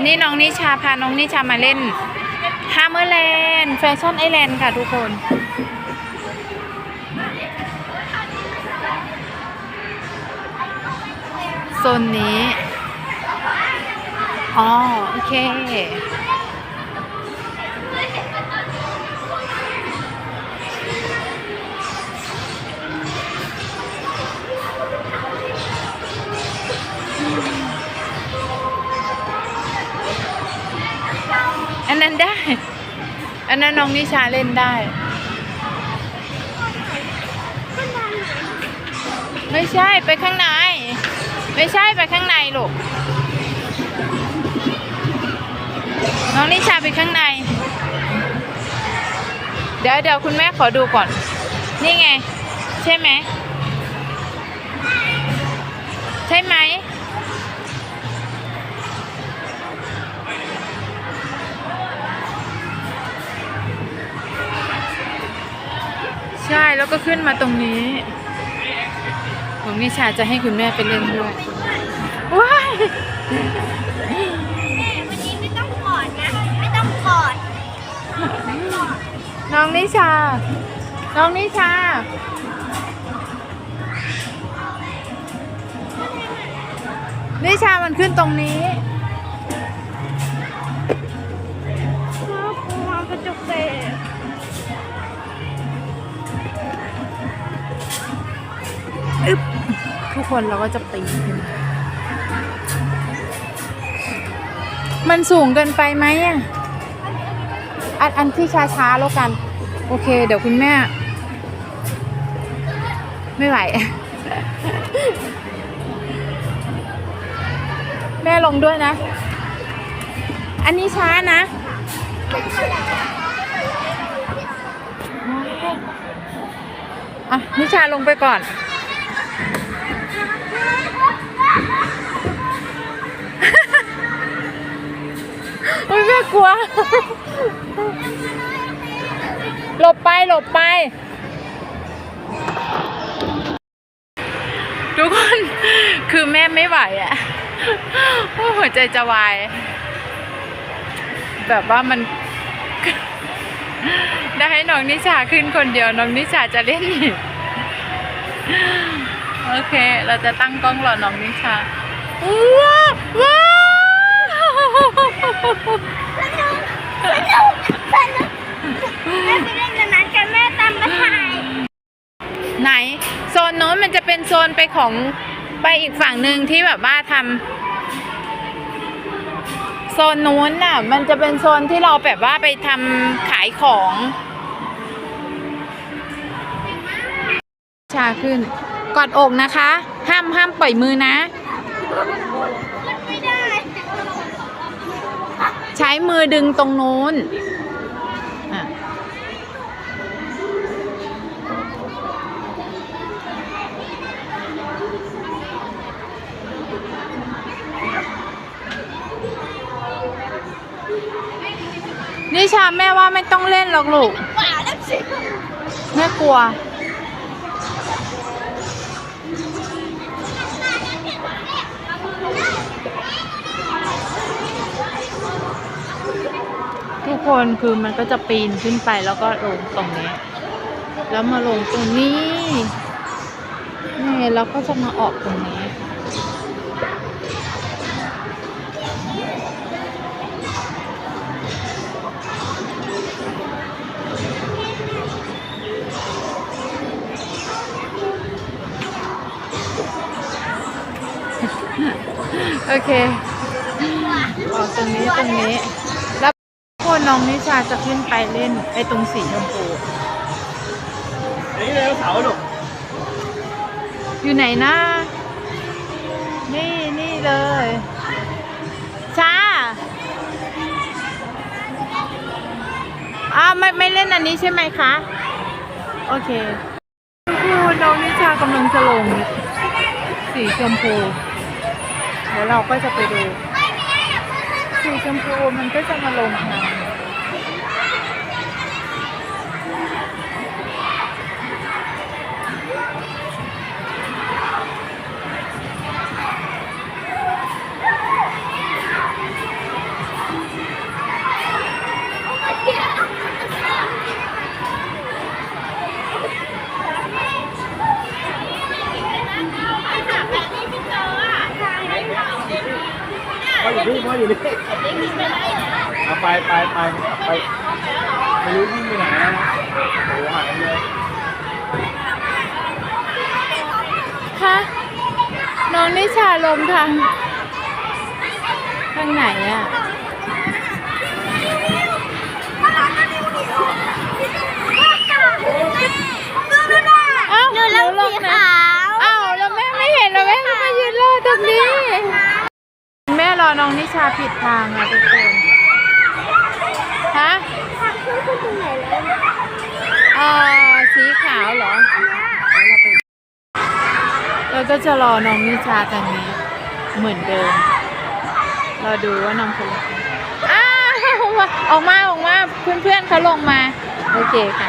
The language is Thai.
วันนี้น้องนิชาพาน้องนิชามาเล่นฮาร์เมอร์แลนด์แฟชั่นไอแลนด์ค่ะทุกคนโซนนี้ อ๋อ โอเค อันนั้นได้ อันนั้นน้องนิชาเล่นได้ ไม่ใช่ไปข้างใน ไม่ใช่ไปข้างในลูก น้องนิชาไปข้างใน เดี๋ยวเดี๋ยวคุณแม่ขอดูก่อน นี่ไง ใช่ไหม ใช่ไหม ใช่แล้วก็ขึ้นมาตรงนี้ของนิชาจะให้คุณแม่ไปเล่นด้วยว้ายแม่วันนี้ไม่ต้องกอดนะ ไม่ต้องกอดน้องนิชา น้องนิชา นิชามันขึ้นตรงนี้ครับมองกระจกเตะ อึ๊บทุกคนเราก็จะปีขึ้นมันสูงเกินไปไหมอะ อันอันที่ช้าๆแล้วกัน โอเค เดี๋ยวคุณแม่ ไม่ไหว แม่ลงด้วยนะ อันนี้ช้านะอะนิชาลงไปก่อน โอ้ยแม่กลัว หลบไปหลบไป ทุกคน คือแม่ไม่ไหวอะโอ้ยหัวใจจะวาย แบบว่ามัน ได้ให้น้องนิชาขึ้นคนเดียว น้องนิชาจะเล่นอีกโอเค เราจะตั้งกล้องรอน้องนิชาว้าวว้าว สนุกสนุกสนุกแม่ไปเล่นกับนั้นกันแม่ตามมาถ่ายไหน โซนโน้นมันจะเป็นโซนไปของไปอีกฝั่งหนึ่งที่แบบว่าทำโซนนู้นน่ะ มันจะเป็นโซนที่เราแบบว่าไปทำขายของ ชาขึ้น กอดอกนะคะ ห้ามห้ามปล่อยมือนะไม่ได้ใช้มือดึงตรงนู้นอะนิชาแม่ว่าไม่ต้องเล่นหรอกลูกกว่าแล้วสิแม่กลัว ทุกคนคือมันก็จะปีนขึ้นไปแล้วก็ลงตรงนี้ แล้วมาลงตรงนี้นี่แล้วก็จะมาออกตรงนี้ โอเคออกตรงนี้ตรงนี้ วกน้องนิชาจะขึ้นไปเล่นไอ้ตรงสีชมพูนี่ไดโนเสาร์ลูกอยู่ไหนนะ นี่นี่เลยชาอ้าวไม่ไม่เล่นอันนี้ใช่ไหมคะ โอเคคือน้องนิชากำลังจะลง สีชมพูเดี๋ยวเราก็จะไปดูสีชมพูมันก็จะมาลงทาง นี่พ่ ออยู่นี่เอาไปไปไปไปไม่รู้วิ่งไปไหนนะโอ้โหหายเลยคะน้องนิชาลมทางทางไหนอะ อ้าว หนูเลือก หนูล สี งนะ ขาว อ้าวแล้วแม่ไม่เห็นแล้วแม่ก็มายืนรอตรงนี้ แม่รอ น้องนิชาผิดทางอะทุกคน ฮะทางขึ้นขึ้นตรงไหนแล้วเอ่อสีขาวเหรอ เราก็จะรอน้องนิชาทางนี้ เหมือนเดิม รอดูว่าน้องจะลงอ้าวออกมาออกมาเพื่อนๆเขาลงมา โอเคค่ะ